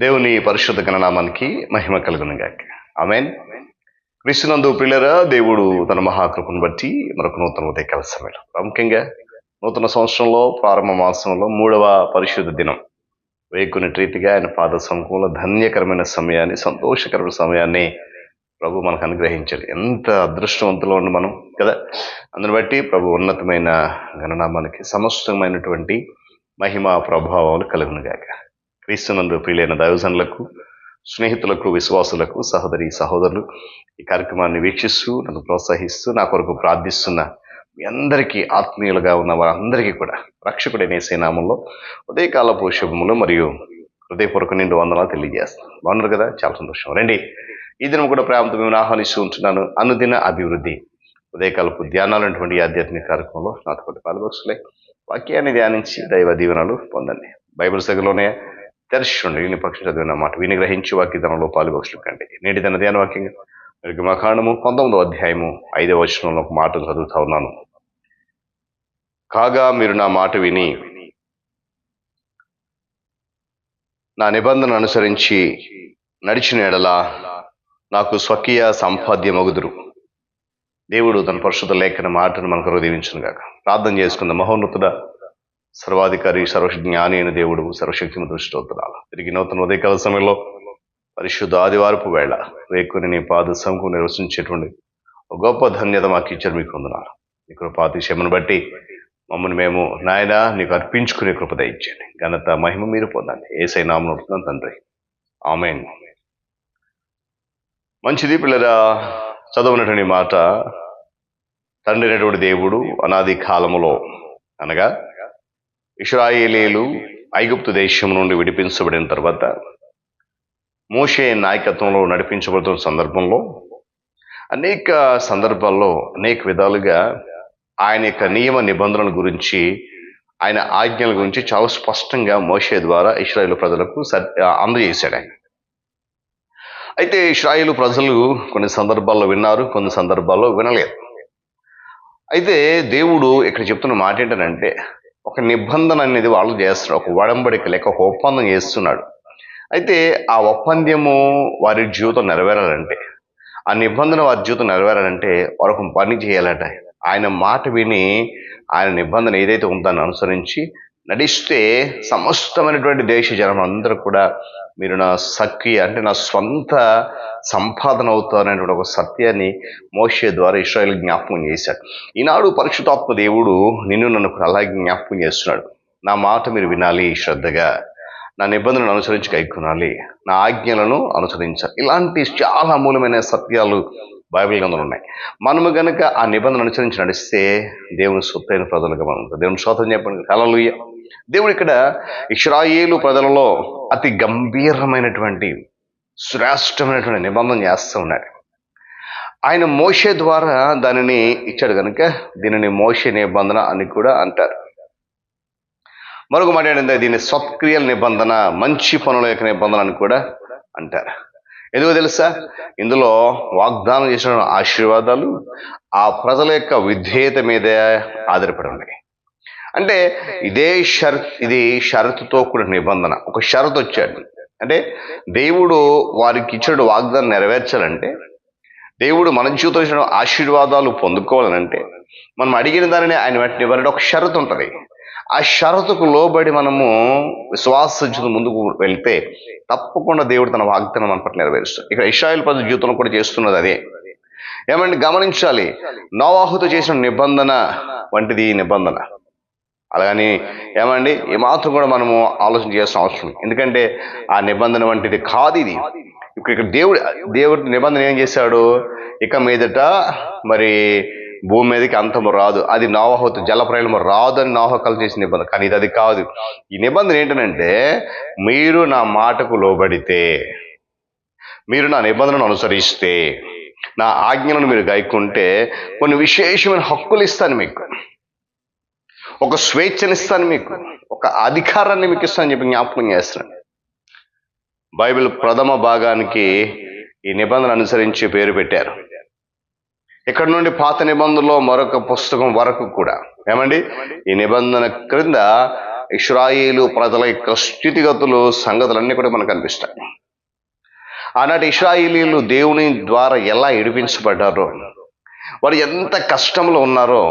దేవుని పరిశుద్ధ గణనామానికి మహిమ కలుగును గాక ఆమెన్. క్రీస్తునందు ప్రియులరా దేవుడు తన మహాకృపను బట్టి మరొక నూతన ఉదయకాల సమయంలో ప్రాముఖ్యంగా నూతన సంవత్సరంలో ప్రారంభ మాసంలో మూడవ పరిశుద్ధ దినం. వేకుని రీతిగా ఆయన పాద సమూహంలో ధన్యకరమైన సమయాన్ని సంతోషకరమైన సమయాన్ని ప్రభు మనకు అనుగ్రహించాడు. ఎంత అదృష్టవంతులో ఉండి మనం కదా? అందుని బట్టి ప్రభు ఉన్నతమైన గణనామానికి సమస్తమైనటువంటి మహిమ ప్రభావాలు కలుగునుగాక. క్రీస్తునందు ప్రియులైన దైవజనులకు స్నేహితులకు విశ్వాసులకు సహోదరి సహోదరులు ఈ కార్యక్రమాన్ని వీక్షిస్తూ నన్ను ప్రోత్సహిస్తూ నా కొరకు ప్రార్థిస్తున్న మీ అందరికీ ఆత్మీయులుగా ఉన్న వారందరికీ కూడా రక్షకుడైన నామంలో ఉదయకాలపు శుభములు మరియు హృదయపూర్వక నిండు వందనాలు తెలియజేస్తాను బాగున్నారు కదా? చాలా సంతోషం. రండి. ఈ దినం కూడా ప్రేమతో మేము ఆహ్వానిస్తూ ఉంటున్నాను. అనుదిన అభివృద్ధి ఉదయకాలపు ధ్యానాలు అటువంటి ఆధ్యాత్మిక కార్యక్రమంలో నాతో పాటు పాల్గొసలే వాక్యాన్ని ధ్యానించి దైవ దీవెనలు పొందండి. బైబిల్ సగలోనే తెరచుండి విని పక్షం చదివిన మాట విని గ్రహించి వాక్యధనంలో పాలుపక్షులు కండి నేటి తన ధ్యాన వాక్యంగా నిర్గమకాండము పంతొమ్మిదో అధ్యాయము ఐదవ వచనంలో ఒక మాట చదువుతా ఉన్నాను. కాగా మీరు నా మాట విని నా నిబంధన అనుసరించి నడిచిన ఎడల నాకు స్వకీయ సంపాద్యమగుదురు. దేవుడు తన పరిశుద్ధ లేఖన మాటను మనకు హృదయించును కాక ప్రార్థన చేసుకుందాం. మహోన్నతుడ సర్వాధికారి సర్వజ్ఞాని అయిన దేవుడు సర్వశక్తిని దృష్టివుతున్నాను తిరిగి నూతన ఉదయకాల సమయంలో పరిశుద్ధ ఆదివారపు వేళ వేకుని నీ పాద సంకు నిర్వసించేటువంటి ఒక గొప్ప ధన్యత మాకు ఇచ్చారు మీకు వందనాలు మీ కృపాతిశయమును బట్టి మమ్మల్ని మేము నాయన నీకు అర్పించుకునే కృపద ఇచ్చండి ఘనత మహిమ మీరు పొందండి. ఏసై నామను ఉంటున్నాను తండ్రి. ఆమెన్. మంచిది పిల్లరా చదవనటువంటి మాట తండ్రినటువంటి దేవుడు అనాది కాలములో అనగా ఇస్రాయేలీలు ఐగుప్తు దేశం నుండి విడిపించబడిన తర్వాత మోషే నాయకత్వంలో నడిపించబడుతున్న సందర్భంలో అనేక సందర్భాల్లో అనేక విధాలుగా ఆయన యొక్క నియమ నిబంధనల గురించి ఆయన ఆజ్ఞల గురించి చాలా స్పష్టంగా మోషే ద్వారా ఇస్రాయేల్ ప్రజలకు అందజేశాడు ఆయన. అయితే ఇస్రాయేల్ ప్రజలు కొన్ని సందర్భాల్లో విన్నారు కొన్ని సందర్భాల్లో వినలేదు. అయితే దేవుడు ఇక్కడ చెప్తున్న మాట ఏంటంటే ఒక నిబంధన అనేది వాళ్ళు చేస్తున్నారు. ఒక వడంబడిక లేక ఒక ఒప్పందం చేస్తున్నాడు. అయితే ఆ ఒప్పందము వారి జీవితం నెరవేరాలంటే ఆ నిబంధన వారి జీవితం నెరవేరాలంటే వారు ఒక పని చేయాలట. ఆయన మాట విని ఆయన నిబంధన ఏదైతే ఉందో దాన్ని అనుసరించి నడిస్తే సమస్తమైనటువంటి దేశ జనం అందరూ కూడా మీరు నా సఖి అంటే నా స్వంత సంపాదన అవుతారనేటువంటి ఒక సత్యాన్ని మోషే ద్వారా ఇస్రాయల్ జ్ఞాపకం చేశాడు. ఈనాడు పరిశుతాత్మ దేవుడు నిన్ను నన్ను అలాగే జ్ఞాపకం చేస్తున్నాడు. నా మాట మీరు వినాలి శ్రద్ధగా. నా నిబంధనలను అనుసరించి కైకొనాలి. నా ఆజ్ఞలను అనుసరించాలి ఇలాంటి చాలా అమూలమైన సత్యాలు బైబిల్ గ్రంథంలో ఉన్నాయి. మనము కనుక ఆ నిబంధన అనుసరించి నడిస్తే దేవుని సొత్తైన ప్రజలుగా మనం దేవుని శ్రోతం చెప్పండి. హల్లెలూయా. దేవుడు ఇక్కడ ఇష్రాయేలు ప్రజలలో అతి గంభీరమైనటువంటి శ్రేష్టమైనటువంటి నిబంధన చేస్తూ ఉన్నాడు. ఆయన మోషే ద్వారా దానిని ఇచ్చాడు కనుక దీనిని మోషే నిబంధన అని కూడా అంటారు. మరొక మాట ఏంటంటే దీన్ని సత్క్రియల నిబంధన మంచి పనుల యొక్క నిబంధన అని కూడా అంటారు. ఎందుకో తెలుసా? ఇందులో వాగ్దానం చేసిన ఆశీర్వాదాలు ఆ ప్రజల యొక్క విధేయత మీదే ఆధారపడి ఉన్నాయి. అంటే ఇదే షరత్ ఇది షరతుతో కూడిన నిబంధన. ఒక షరతు వచ్చాడు. అంటే దేవుడు వారికి ఇచ్చిన వాగ్దానం నెరవేర్చాలంటే దేవుడు మన జీవితం ఇచ్చిన ఆశీర్వాదాలు పొందుకోవాలనంటే మనం అడిగిన దానిని ఆయన వెంటనే ఇవ్వాలంటే ఒక షరతు ఉంటుంది. ఆ షరతుకు లోబడి మనము విశ్వాస జీవితం ముందుకు వెళ్తే తప్పకుండా దేవుడు తన వాగ్దానం మన పట్ల నెరవేరుస్తాడు. ఇక్కడ ఇస్రాయల్ ప్రజల జీవితంలో కూడా చేస్తున్నది అదే. ఏమంటే గమనించాలి. నోవాహుతో చేసిన నిబంధన వంటిది నిబంధన. అలాగని ఏమండి? ఏమాత్రం కూడా మనము ఆలోచన చేయాల్సిన అవసరం ఎందుకంటే ఆ నిబంధన వంటిది కాదు ఇది. ఇక్కడ దేవుడు దేవుడు దేవుడి నిబంధన ఏం చేశాడు? ఇక మీదట మరి భూమి మీదకి అంతము రాదు. అది నోవహోతు జల ప్రయాణము రాదు అని నావహకలు చేసిన నిబంధన. కానీ ఇది అది కాదు. ఈ నిబంధన ఏంటంటే మీరు నా మాటకు లోబడితే మీరు నా నిబంధనను అనుసరిస్తే నా ఆజ్ఞలను మీరు గైకుంటే కొన్ని విశేషమైన హక్కులు ఇస్తాను మీకు. ఒక స్వేచ్ఛనిస్తాను మీకు. ఒక అధికారాన్ని మీకు ఇస్తాను చెప్పి జ్ఞాపకం చేస్తున్నాను బైబిల్ ప్రథమ భాగానికి ఈ నిబంధన అనుసరించి పేరు పెట్టారు. ఇక్కడ నుండి పాత నిబంధనలో మరొక పుస్తకం వరకు కూడా. ఏమండి? ఈ నిబంధన క్రింద ఇష్రాయిలు ప్రజల యొక్క స్థితిగతులు సంగతులన్నీ కూడా మనకు కనిపిస్తాయి. ఆనాటి ఇష్రాయిలీలు దేవుని ద్వారా ఎలా ఏడిపించబడ్డారో వారు ఎంత కష్టంలో ఉన్నారో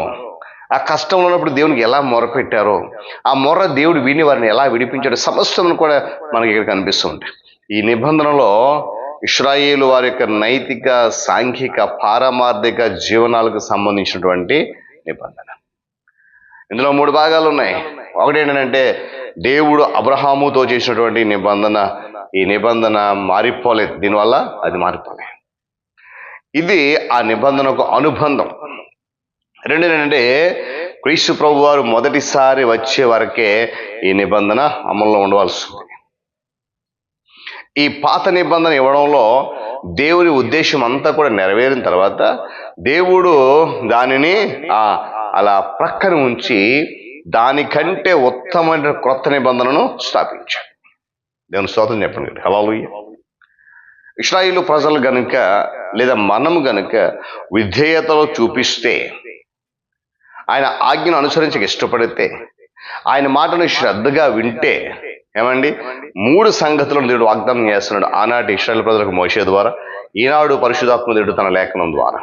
ఆ కష్టంలో ఉన్నప్పుడు దేవునికి ఎలా మొరపెట్టారో ఆ మొర దేవుడు విని వారిని ఎలా విడిపించాడో సమస్యలను కూడా మనకి ఇక్కడ కనిపిస్తుంది ఈ నిబంధనలో ఇస్రాయేలు వారి యొక్క నైతిక సాంఘిక పారమార్థిక జీవనాలకు సంబంధించినటువంటి నిబంధన. ఇందులో మూడు భాగాలు ఉన్నాయి. ఒకటి ఏంటంటే దేవుడు అబ్రహాముతో చేసినటువంటి నిబంధన. ఈ నిబంధన మారిపోలేదు. దీనివల్ల అది మారిపోలేదు. ఇది ఆ నిబంధనకు అనుబంధం. రెండు ఏంటంటే క్రీస్తు ప్రభు వారు మొదటిసారి వచ్చే వరకే ఈ నిబంధన అమల్లో ఉండవలసి ఉంది ఈ పాత నిబంధన ఇవ్వడంలో దేవుని ఉద్దేశం అంతా కూడా నెరవేరిన తర్వాత దేవుడు దానిని ఆ అలా ప్రక్కన ఉంచి దానికంటే ఉత్తమమైన క్రొత్త నిబంధనను స్థాపించాడు. దేవుని స్తోత్రం చెప్పండి. హలాలుయ్య ఇస్రాయిలు ప్రజలు గనుక లేదా మనము గనుక విధేయతలో చూపిస్తే ఆయన ఆజ్ఞను అనుసరించక ఇష్టపడితే ఆయన మాటను శ్రద్ధగా వింటే ఏమండి? మూడు సంగతులను దేవుడు వాగ్దానం చేస్తున్నాడు. ఆనాటి ఇస్రాయల్ ప్రజలకు మోసే ద్వారా ఈనాడు పరిశుధాత్మ దేవుడు తన లేఖనం ద్వారా.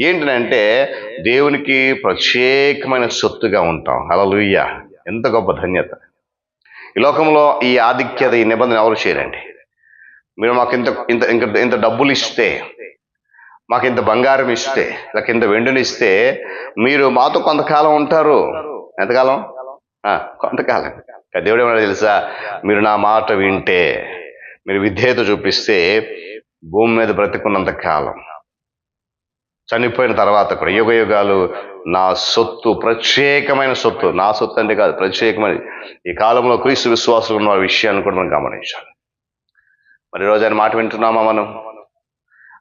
ఏంటంటే దేవునికి ప్రత్యేకమైన సొత్తుగా ఉంటాం. అలలుయ్య ఎంత గొప్ప ధన్యత. ఈ లోకంలో ఈ ఆధిక్యత ఈ నిబంధన ఎవరు చేయరండి? మీరు మాకు ఇంత ఇంత ఇంత ఇంత డబ్బులు ఇస్తే మాకు ఇంత బంగారం ఇస్తే లేక ఇంత వెండిని ఇస్తే మీరు మాతో కొంతకాలం ఉంటారు. ఎంతకాలం? కొంతకాలం. దేవుడు ఏమన్నా తెలుసా? మీరు నా మాట వింటే మీరు విధేయత చూపిస్తే భూమి మీద బ్రతికున్నంత కాలం. చనిపోయిన తర్వాత కూడా యుగ యుగాలు నా సొత్తు ప్రత్యేకమైన సొత్తు. నా సొత్తు అంటే కాదు ప్రత్యేకమైన. ఈ కాలంలో క్రీస్తు విశ్వాసులు ఉన్న విషయాన్ని కూడా మనం గమనించాలి. మరి రోజు ఆయన మాట వింటున్నామా మనం?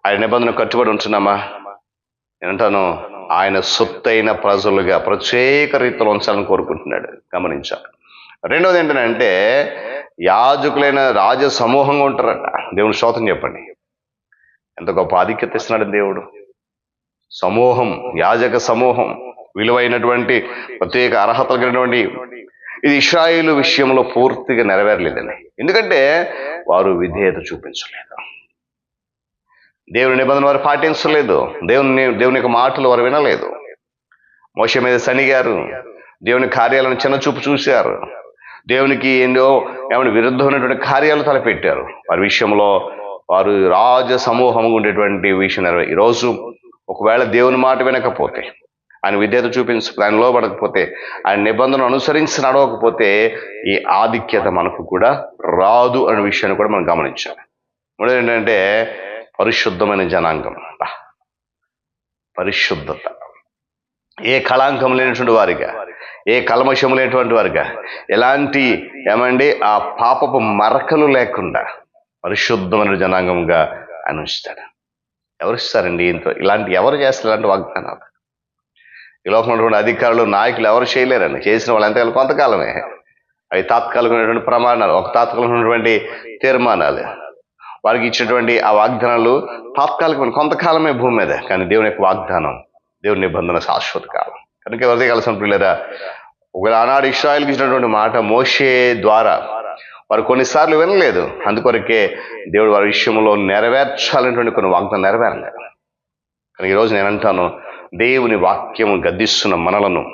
ఆయన నిబంధన కట్టుబడి ఉంటున్నామా? నేను ఆయన సొత్తైన ప్రజలుగా ప్రత్యేక రీతిలో ఉంచాలని కోరుకుంటున్నాడు. గమనించాలి. రెండవది ఏంటంటే యాజకులైన రాజ సమూహంగా ఉంటారట. దేవుని శ్రోతం చెప్పండి. ఎంత గొప్ప ఆధిక్యత ఇస్తున్నాడు దేవుడు. సమూహం యాజక సమూహం విలువైనటువంటి ప్రత్యేక అర్హతలు కలిగినటువంటి ఇది ఇస్రాయిలు విషయంలో పూర్తిగా నెరవేరలేదండి ఎందుకంటే వారు విధేయత చూపించలేదు. దేవుని నిబంధన వారు పాటించలేదు. దేవుని దేవుని యొక్క మాటలు వారు వినలేదు. మోస మీద సనిగారు. దేవుని కార్యాలను చిన్న చూపు చూశారు. దేవునికి ఎన్నో ఏమైనా విరుద్ధమైనటువంటి కార్యాలు తలపెట్టారు. వారి విషయంలో వారు రాజ సమూహంగా ఉండేటువంటి విషయం ఈరోజు ఒకవేళ దేవుని మాట వినకపోతే ఆయన విధేయత చూపించు ఆయన లోబడకపోతే ఆయన నిబంధనలు అనుసరించి నడవకపోతే ఈ ఆధిక్యత మనకు కూడా రాదు అనే విషయాన్ని కూడా మనం గమనించాలి. మూడోది ఏంటంటే పరిశుద్ధమైన జనాంగం. పరిశుద్ధత. ఏ కళాంకం లేనటువంటి వారిగా ఏ కల్మషం లేనటువంటి వారిగా ఎలాంటి ఏమండి ఆ పాపపు మరకలు లేకుండా పరిశుద్ధమైన జనాంగంగా ఆయన ఉంచుతాడు. ఎవరు ఇస్తారండి ఇంత ఇలాంటి ఎవరు చేస్తారు? ఇలాంటి వాగ్దానాలు. ఈ లోకంలో అధికారులు నాయకులు ఎవరు చేయలేరండి. చేసిన వాళ్ళు ఎంతకాలం? కొంతకాలమే. అవి తాత్కాలికమైనటువంటి ప్రమాణాలు ఒక తాత్కాలికమైనటువంటి తీర్మానాలు. వారికి ఇచ్చినటువంటి ఆ వాగ్దానాలు తాత్కాలికమైన కొంతకాలమే భూమి మీద కానీ దేవుని యొక్క వాగ్దానం దేవుని నిబంధన శాశ్వత కాలం. కనుక ఎవరిదే కలిసిన పిల్లరా ఒకవేళ ఆనాడు ఇస్రాయల్కి ఇచ్చినటువంటి మాట మోషే ద్వారా వారు కొన్నిసార్లు వినలేదు. అందుకొరకే దేవుడు వారి విషయంలో నెరవేర్చాలనేటువంటి కొన్ని వాగ్దానం నెరవేరలేదు కానీ ఈరోజు నేను అంటాను దేవుని వాక్యము గద్దిస్తున్న మనలను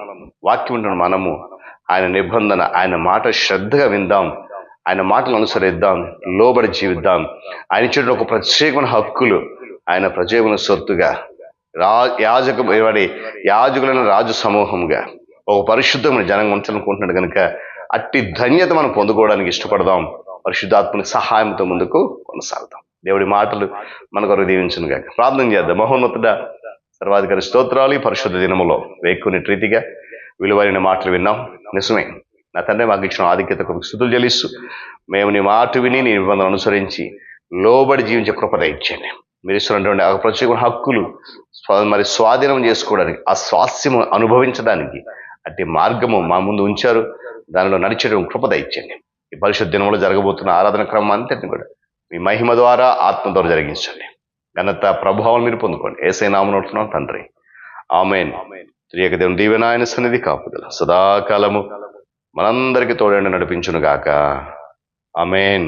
వాక్యం ఉంటున్న మనము ఆయన నిబంధన ఆయన మాట శ్రద్ధగా విందాం. ఆయన మాటలు అనుసరిద్దాం లోబడి జీవిద్దాం. ఆయన ఇచ్చిన ఒక ప్రత్యేకమైన హక్కులు ఆయన ప్రత్యేకమైన సొత్తుగా. రా యాజక వాడి యాజకులైన రాజు సమూహంగా. ఒక పరిశుద్ధమైన జనంగా ఉంచాలనుకుంటున్నాడు కనుక అట్టి ధన్యత మనం పొందుకోవడానికి ఇష్టపడదాం. పరిశుద్ధాత్మని సహాయంతో ముందుకు కొనసాగుదాం. దేవుడి మాటలు మన కొరకు దీవించను ప్రార్థన చేద్దాం. మహోన్నతుడ సర్వాధికారి స్తోత్రాలు పరిశుద్ధ దినములో వేక్కుని రీతిగా విలువైన మాటలు విన్నాం. నిజమే. నా తండ్రి మాకు ఇచ్చిన ఆధిక్యతకు స్థుతులు చెల్లిస్తూ మేము నీ మాట విని నీ నిబంధనలు అనుసరించి లోబడి జీవించే కృపద ఇచ్చాను మీరు ఇస్తున్నటువంటి ఆ ప్రత్యేక హక్కులు మరి స్వాధీనం చేసుకోవడానికి ఆ స్వాస్థ్యము అనుభవించడానికి అట్టి మార్గము మా ముందు ఉంచారు. దానిలో నడిచడం కృపద ఇచ్చండి ఈ పరిశుద్ధ దినంలో జరగబోతున్న ఆరాధన క్రమం అంతటిని కూడా మీ మహిమ ద్వారా ఆత్మ ద్వారా జరిగించండి. ఘనత ప్రభావం మీరు పొందుకోండి. ఏసై నామనుంటున్నాం తండ్రి. ఆమెన్. త్రియక దేవుని దీవెన సన్నిధి కాపుదల. సదాకాలము. మనందరికీ తోడండి నడిపించునుగాక. అమేన్